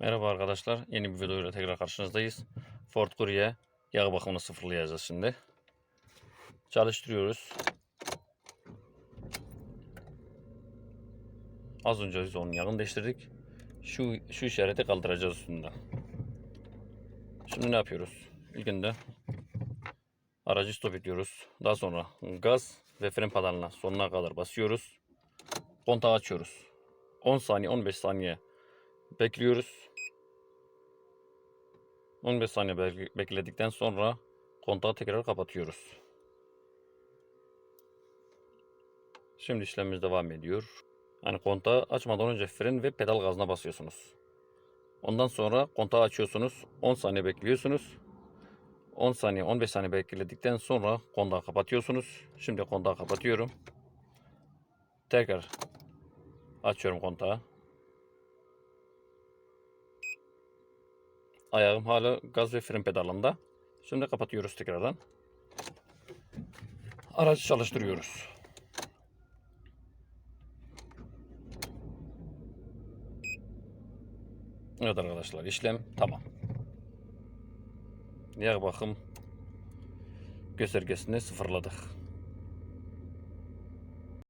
Merhaba arkadaşlar. Yeni bir videoyla tekrar karşınızdayız. Ford Courier yağ bakımını sıfırlayacağız şimdi. Çalıştırıyoruz. Az önce biz onun yağını değiştirdik. Şu, şu işareti kaldıracağız üstünde. Şimdi ne yapıyoruz? İlkinde aracı stop ediyoruz. Daha sonra gaz ve fren pedalına sonuna kadar basıyoruz. Kontağı açıyoruz. 10 saniye 15 saniye bekliyoruz. 15 saniye bek- bekledikten sonra kontağı tekrar kapatıyoruz. Şimdi işlemimiz devam ediyor. Yani kontağı açmadan önce fren ve pedal gazına basıyorsunuz. Ondan sonra kontağı açıyorsunuz. 10 saniye bekliyorsunuz. 10 saniye 15 saniye bekledikten sonra kontağı kapatıyorsunuz. Şimdi kontağı kapatıyorum. Tekrar açıyorum kontağı. Ayağım hala gaz ve fren pedalında. Şimdi kapatıyoruz tekrardan. Aracı çalıştırıyoruz. Evet arkadaşlar işlem tamam. Yağ bakım göstergesini sıfırladık.